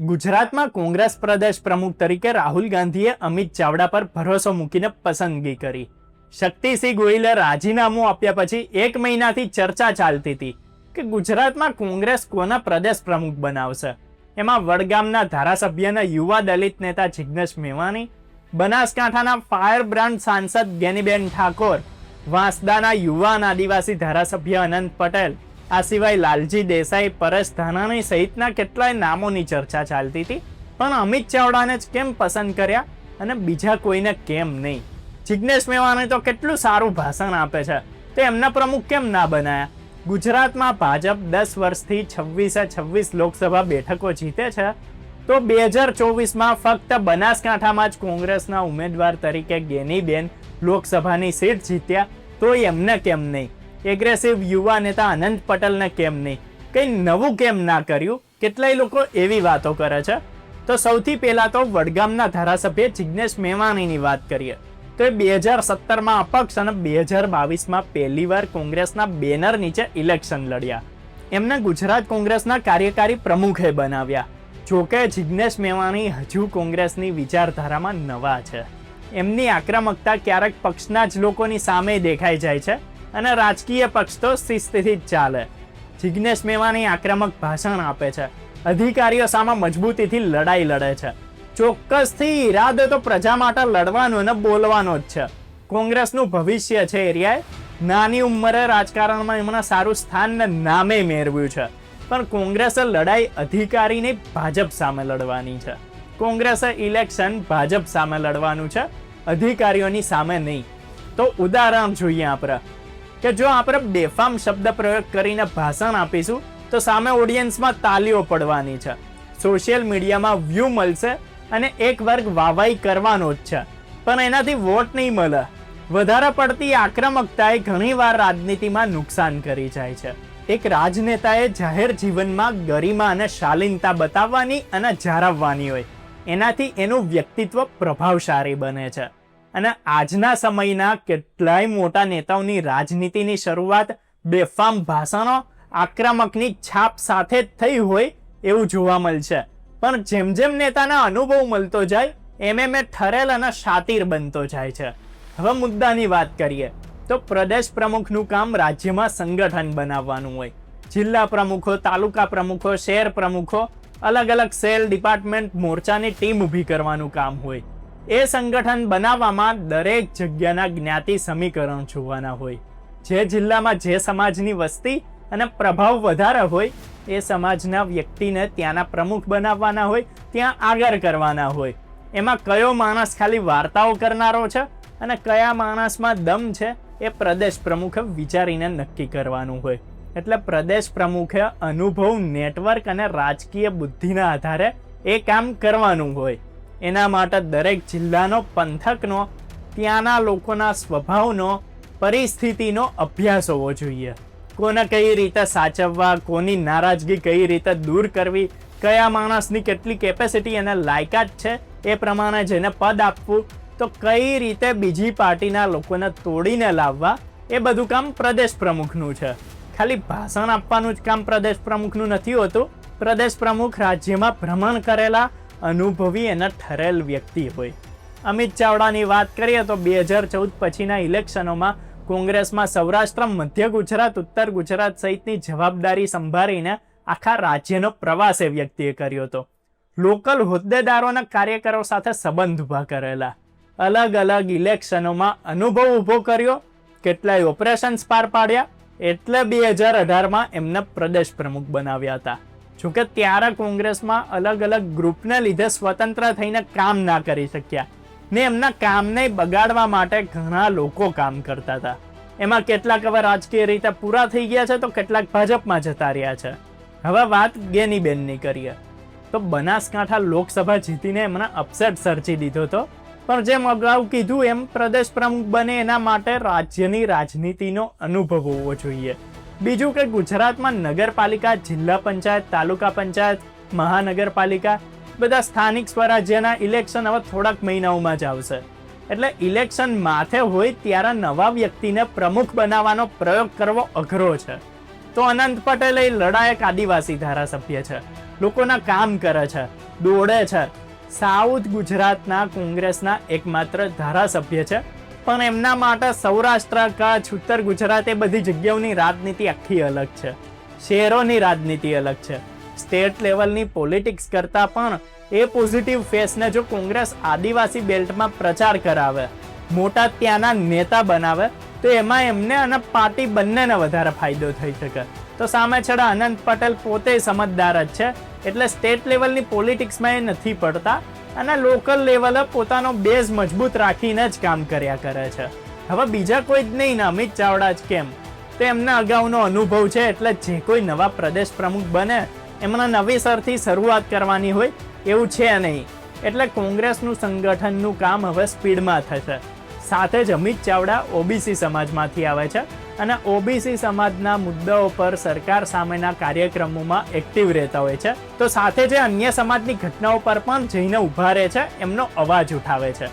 ગુજરાતમાં કોંગ્રેસ પ્રદેશ પ્રમુખ તરીકે રાહુલ ગાંધીએ અમિત ચાવડા પર ભરોસો મૂકીને પસંદગી કરી. શક્તિસિંહ ગોહિલે રાજીનામું આપ્યા પછી એક મહિનાથી ચર્ચા ચાલતી હતી કે ગુજરાતમાં કોંગ્રેસ કોના પ્રદેશ પ્રમુખ બનાવશે. એમાં વડગામના ધારાસભ્યના યુવા દલિત નેતા જિજ્ઞેશ મેવાણી, બનાસકાંઠાના ફાયર બ્રાન્ડ સાંસદ ગેનીબેન ઠાકોર, વાંસદાના યુવાન આદિવાસી ધારાસભ્ય અનંત પટેલ આ સિવાય લાલજી દેસાઈ, પરેશ ધાનાણી સહિતના કેટલાય નામોની ચર્ચા ચાલતી હતી. પણ અમિત ચાવડાને જ કેમ પસંદ કર્યા અને બીજા કોઈને કેમ નહીં? જિજ્ઞેશ મેવાણી તો કેટલું સારું ભાષણ આપે છે. તે એમના પ્રમુખ કેમ ના બનાયા? ગુજરાતમાં ભાજપ દસ વર્ષથી છવ્વીસે છવ્વીસ લોકસભા બેઠકો જીતે છે. તો બે હજાર ચોવીસમાં ફક્ત બનાસકાંઠામાં જ કોંગ્રેસના ઉમેદવાર તરીકે ગેનીબેન લોકસભાની સીટ જીત્યા, તો એમને કેમ નહીં? એગ્રેસિવ યુવા નેતા અનંત પટેલને કેમ નહીં? કંઈ નવું કેમ ના કર્યું? કેટલાય લોકો એવી વાતો કરે છે? તો સૌથી પહેલાં તો વડગામના ધારાસભ્ય જિગ્નેશ મેવાણીની વાત કરીએ. તો એ બે હજાર સત્તરમાં અપક્ષ અને બે હજાર બાવીસમાં પહેલીવાર કોંગ્રેસના બેનર નીચે ઇલેક્શન લડ્યા. એમને ગુજરાત કોંગ્રેસના કાર્યકારી પ્રમુખે બનાવ્યા. જોકે જિગ્નેશ મેવાણી હજુ કોંગ્રેસની વિચારધારામાં નવા છે. એમની આક્રમકતા ક્યારેક પક્ષના જ લોકોની સામે દેખાઈ જાય છે. અને રાજકીય પક્ષ તો શિસ્તથી જ ચાલે. જિજ્ઞેશ મેવાણી આક્રમક ભાષણ આપે છે. અધિકારીઓ સામે મજબૂતીથી લડાઈ લડે છે. ચોક્કસથી ઈરાદો તો પ્રજા માટે લડવાનો અને બોલવાનો જ છે. કોંગ્રેસનું ભવિષ્ય છે એરિયાએ નાની ઉંમરે રાજકારણમાં એમના સારું સ્થાન ને નામે મેળવ્યું છે. પણ કોંગ્રેસે લડાઈ અધિકારીની ભાજપ સામે લડવાની છે. કોંગ્રેસે ઇલેક્શન ભાજપ સામે લડવાનું છે. અધિકારીઓની સામે નહીં. તો ઉદાહરણ જોઈએ આપણે. કે જો આપણે બેફામ શબ્દ પ્રયોગ કરીને ભાષણ આપીશું, તો સામે ઓડિયન્સમાં તાલીઓ પડવાની છે. સોશિયલ મીડિયામાં વ્યૂ મળશે અને એક વર્ગ વાવાઈ કરવાનો જ છે. પણ એનાથી વોટ નહીં મળે. વધારે પડતી આક્રમકતાએ ઘણીવાર રાજનીતિમાં નુકસાન કરી જાય છે. એક રાજનેતાએ જાહેર જીવનમાં ગરિમા અને શાલીનતા બતાવવાની અને જાળવવાની હોય. એનાથી એનું વ્યક્તિત્વ પ્રભાવશાળી બને છે. અને આજના સમયના કેટલાય મોટા નેતાઓની રાજનીતિની શરૂઆત બેફામ ભાષાનો આક્રમકની છાપ સાથે જ થઈ હોય એવું જોવા મળશે. પણ જેમ જેમ નેતાના અનુભવ મળતો જાય, એમ એમ એ ઠરેલ અને શાતીર બનતો જાય છે. હવે મુદ્દાની વાત કરીએ, તો પ્રદેશ પ્રમુખનું કામ રાજ્યમાં સંગઠન બનાવવાનું હોય. જિલ્લા પ્રમુખો, તાલુકા પ્રમુખો, શહેર પ્રમુખો, અલગ અલગ સેલ ડિપાર્ટમેન્ટ મોરચાની ટીમ ઊભી કરવાનું કામ હોય. એ સંગઠન બનાવવામાં દરેક જગ્યાના જ્ઞાતિ સમીકરણ જોવાના હોય. જે જિલ્લામાં જે સમાજની વસ્તી અને પ્રભાવ વધારે હોય, એ સમાજના વ્યક્તિને ત્યાંના પ્રમુખ બનાવવાના હોય, ત્યાં આગળ કરવાના હોય. એમાં કયો માણસ ખાલી વાર્તાઓ કરનારો છે અને કયા માણસમાં દમ છે, એ પ્રદેશ પ્રમુખે વિચારીને નક્કી કરવાનું હોય. એટલે પ્રદેશ પ્રમુખે અનુભવ, નેટવર્ક અને રાજકીય બુદ્ધિના આધારે એ કામ કરવાનું હોય. એના માટે દરેક જિલ્લાનો પંથકનો, ત્યાંના લોકોના સ્વભાવનો, પરિસ્થિતિનો અભ્યાસ હોવો જોઈએ. કોને કઈ રીતે સાચવવા, કોની નારાજગી કઈ રીતે દૂર કરવી, કયા માણસની કેટલી કેપેસિટી અને લાયકાત છે, એ પ્રમાણે જેને પદ આપવું, તો કઈ રીતે બીજી પાર્ટીના લોકોને તોડીને લાવવા, એ બધું કામ પ્રદેશ પ્રમુખનું છે. ખાલી ભાષણ આપવાનું જ કામ પ્રદેશ પ્રમુખનું નથી હોતું. પ્રદેશ પ્રમુખ રાજ્યમાં ભ્રમણ કરેલા અનુભવી અને ઠરેલ વ્યક્તિ હોય. અમિત ચાવડાની વાત કરીએ તો બે હજાર ચૌદ પછીના ઇલેક્શનોમાં કોંગ્રેસમાં સૌરાષ્ટ્ર, મધ્ય ગુજરાત, ઉત્તર ગુજરાત સહિતની જવાબદારી સંભાળીને આખા રાજ્યનો પ્રવાસ એ વ્યક્તિએ કર્યો હતો. લોકલ હોદ્દેદારોના કાર્યકરો સાથે સંબંધ ઊભા કરેલા. અલગ અલગ ઇલેક્શનોમાં અનુભવ ઊભો કર્યો, કેટલાય ઓપરેશન્સ પાર પાડ્યા, એટલે બે હજાર અઢારમાં એમને પ્રદેશ પ્રમુખ બનાવ્યા હતા. જોકે ત્યારે કોંગ્રેસમાં અલગ અલગ ગ્રુપને લીધે સ્વતંત્ર થઈને કામ ના કરી શક્યા ને એમના કામને બગાડવા માટે ઘણા લોકો કામ કરતા હતા. એમાં કેટલાક હવે રાજકીય રીતે પૂરા થઈ ગયા છે તો કેટલાક ભાજપમાં જતા રહ્યા છે. હવે વાત ગેનીબેનની કરીએ. તો બનાસકાંઠા લોકસભા જીતીને એમને અપસેટ સર્જી દીધો હતો. પણ જેમ અગાઉ કીધું એમ પ્રદેશ પ્રમુખ બને એના માટે રાજ્યની રાજનીતિનો અનુભવ હોવો જોઈએ. બીજું કે ગુજરાતમાં નગરપાલિકા, જિલ્લા પંચાયત, તાલુકા પંચાયત, મહાનગરપાલિકા બધા સ્થાનિક સ્વરાજ્યના ઇલેક્શન હવે થોડાક મહિનાઓમાં જ આવશે. એટલે ઇલેક્શન માથે હોય ત્યારે નવા વ્યક્તિને પ્રમુખ બનાવવાનો પ્રયોગ કરવો અઘરો છે. તો અનંત પટેલ એ લડાયક આદિવાસી ધારાસભ્ય છે. લોકોના કામ કરે છે, દોડે છે. સાઉથ ગુજરાતના કોંગ્રેસના એકમાત્ર ધારાસભ્ય છે. પણ એમના માટે સૌરાષ્ટ્ર, કચ્છ, ઉત્તર ગુજરાત એ બધી જગ્યાઓની રાજનીતિ આખી અલગ છે. શહેરોની રાજનીતિ અલગ છે. સ્ટેટ લેવલની પોલિટિક્સ કરતા પણ એ પોઝિટિવ ફેસને જો કોંગ્રેસ આદિવાસી બેલ્ટમાં પ્રચાર કરાવે, મોટા ત્યાંના નેતા બનાવે, તો એમાં એમને અને પાર્ટી બંનેને વધારે ફાયદો થઈ શકે. તો સામે છેડા અનંત પટેલ પોતે સમજદાર જ છે. એટલે સ્ટેટ લેવલની પોલિટિક્સમાં એ નથી પડતા. અને લોકલ લેવલે પોતાનો બેઝ મજબૂત રાખીને જ કામ કર્યા કરે છે. હવે બીજા કોઈ જ નહીં ને અમિત ચાવડા જ કેમ? તો એમના અગાઉનો અનુભવ છે એટલે જે કોઈ નવા પ્રદેશ પ્રમુખ બને, એમના નવીસરથી શરૂઆત કરવાની હોય એવું છે નહીં. એટલે કોંગ્રેસનું સંગઠનનું કામ હવે સ્પીડમાં થશે. સાથે જ અમિત ચાવડા ઓબીસી સમાજમાંથી આવે છે. અને ઓબીસી સમાજના મુદ્દાઓ પર સરકાર સામેના કાર્યક્રમોમાં એક્ટિવ રહેતા હોય છે. તો સાથે જે અન્ય સમાજની ઘટનાઓ પર પણ જઈને ઊભા રહે છે, એમનો અવાજ ઉઠાવે છે.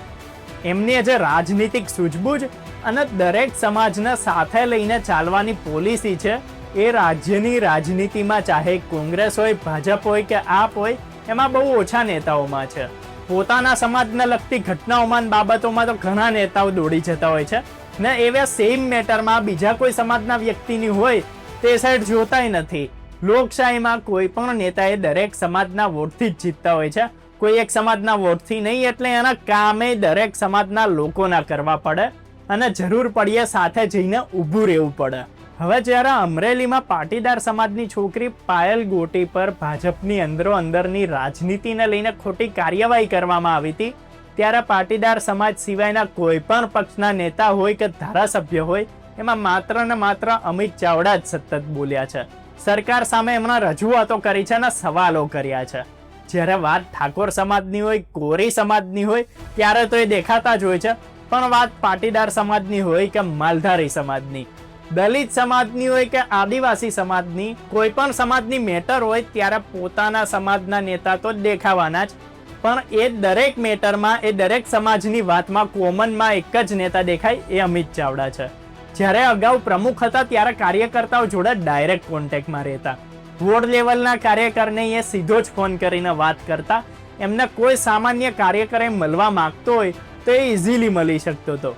એમની જે રાજનીતિક સૂઝબૂઝ અને દરેક સમાજને સાથે લઈને ચાલવાની પોલિસી છે, એ રાજ્યની રાજનીતિમાં ચાહે કોંગ્રેસ હોય, ભાજપ હોય કે આપ હોય, એમાં બહુ ઓછા નેતાઓમાં છે. પોતાના સમાજને લગતી ઘટનાઓમાં બાબતોમાં તો ઘણા નેતાઓ દોડી જતા હોય છે. ને એવા સેમ મેટરમાં બીજા કોઈ સમાજના વ્યક્તિની હોય, તે સાઈડ જોતાય નથી. લોકશાહીમાં કોઈ પણ નેતાએ દરેક સમાજના વોટથી જ જીતતા હોય છે. કોઈ એક સમાજના વોટથી નહીં એટલે એના કામે દરેક સમાજના લોકોના કરવા પડે અને જરૂર પડીએ સાથે જઈને ઊભું રહેવું પડે. હવે જ્યારે અમરેલીમાં પાટીદાર સમાજની છોકરી પાયલ ગોટી પર ભાજપની અંદરો અંદરની રાજનીતિને લઈને ખોટી કાર્યવાહી કરવામાં આવી હતી ત્યારે પાટીદાર સમાજ સિવાયના કોઈ પણ પક્ષના નેતા હોય કે ધારાસભ્ય હોય, એમાં માત્ર ને માત્ર અમિત ચાવડા જ સતત બોલ્યા છે. સરકાર સામે એમના રજૂઆતો કરી છે અને સવાલો કર્યા છે. જ્યારે વાત ઠાકોર સમાજની હોય, કોરી સમાજની હોય, ત્યારે તો એ દેખાતા જ હોય છે. પણ વાત પાટીદાર સમાજની હોય કે માલધારી સમાજની, દલિત સમાજની હોય કે આદિવાસી સમાજની, કોઈ પણ સમાજની મેટર હોય ત્યારે પોતાના સમાજના નેતા તો દેખાવાના જ પણ એ દરેક મેટરમાં, એ દરેક સમાજની વાતમાં કોમનમાં એક જ નેતા દેખાય એ અમિત ચાવડા છે. જ્યારે અગાઉ પ્રમુખ હતા ત્યારે કાર્યકર્તાઓ જોડે ડાયરેક્ટ કોન્ટેક્ટમાં રહેતા. વોર્ડ લેવલના કાર્યકરને એ સીધો જ ફોન કરીને વાત કરતા. એમને કોઈ સામાન્ય કાર્યકરે મળવા માંગતો હોય તો એ ઇઝીલી મળી શકતો હતો.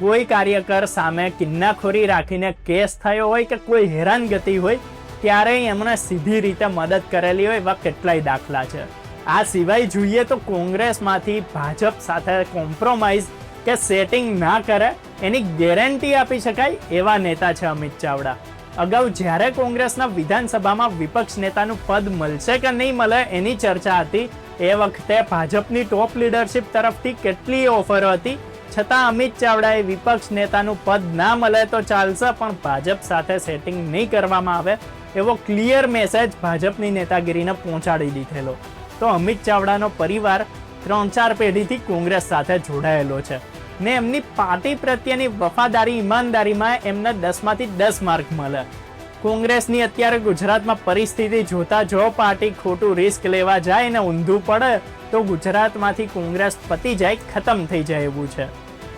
કોઈ કાર્યકર સામે કિન્નાખોરી રાખીને કેસ થયો હોય કે કોઈ હેરાનગતિ હોય, ત્યારે એમણે સીધી રીતે મદદ કરેલી હોય એવા કેટલાય દાખલા છે. આ સિવાય જોઈએ તો કોંગ્રેસમાંથી ભાજપ સાથે કોમ્પ્રોમાઇઝ કે સેટિંગ ના કરે એની ગેરંટી આપી શકાય એવા નેતા છે અમિત ચાવડા. અગાઉ જ્યારે કોંગ્રેસના વિધાનસભામાં વિપક્ષ નેતાનું પદ મળશે કે નહીં મળે એની ચર્ચા હતી, એ વખતે ભાજપની ટોપ લીડરશિપ તરફથી કેટલી ઓફરો હતી, છતાં અમિત ચાવડાએ વિપક્ષ નેતાનું પદ ના મળે તો ચાલશે, પણ ભાજપ સાથે સેટિંગ નહીં કરવામાં આવે એવો ક્લિયર મેસેજ ભાજપની નેતાગીરીને પહોંચાડી દીધેલો. તો અમિત ચાવડાનો પરિવાર ત્રણ ચાર પેઢીથી કોંગ્રેસ સાથે જોડાયેલો છે ને એમની પાર્ટી પ્રત્યેની વફાદારી, ઈમાનદારીમાં એમને દસમાંથી દસ માર્ક મળે. કોંગ્રેસની અત્યારે ગુજરાતમાં પરિસ્થિતિ જોતા જો પાર્ટી ખોટું રિસ્ક લેવા જાય ને ઊંધું પડે, તો ગુજરાતમાંથી કોંગ્રેસ પતી જાય, ખતમ થઈ જાય એવું છે.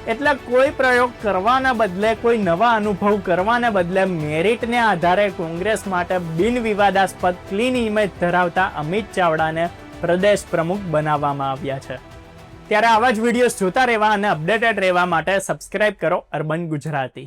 એટલે કોઈ પ્રયોગ કરવાના બદલે, કોઈ નવા અનુભવ કરવાને બદલે મેરિટને આધારે કોંગ્રેસ માટે બિન વિવાદાસ્પદ ક્લીન ઇમેજ ધરાવતા અમિત ચાવડાને પ્રદેશ પ્રમુખ બનાવવામાં આવ્યા છે. ત્યારે આવા જ વિડીયોઝ જોતા રહેવા અને અપડેટેડ રહેવા માટે સબસ્ક્રાઇબ કરો અર્બન ગુજરાતી.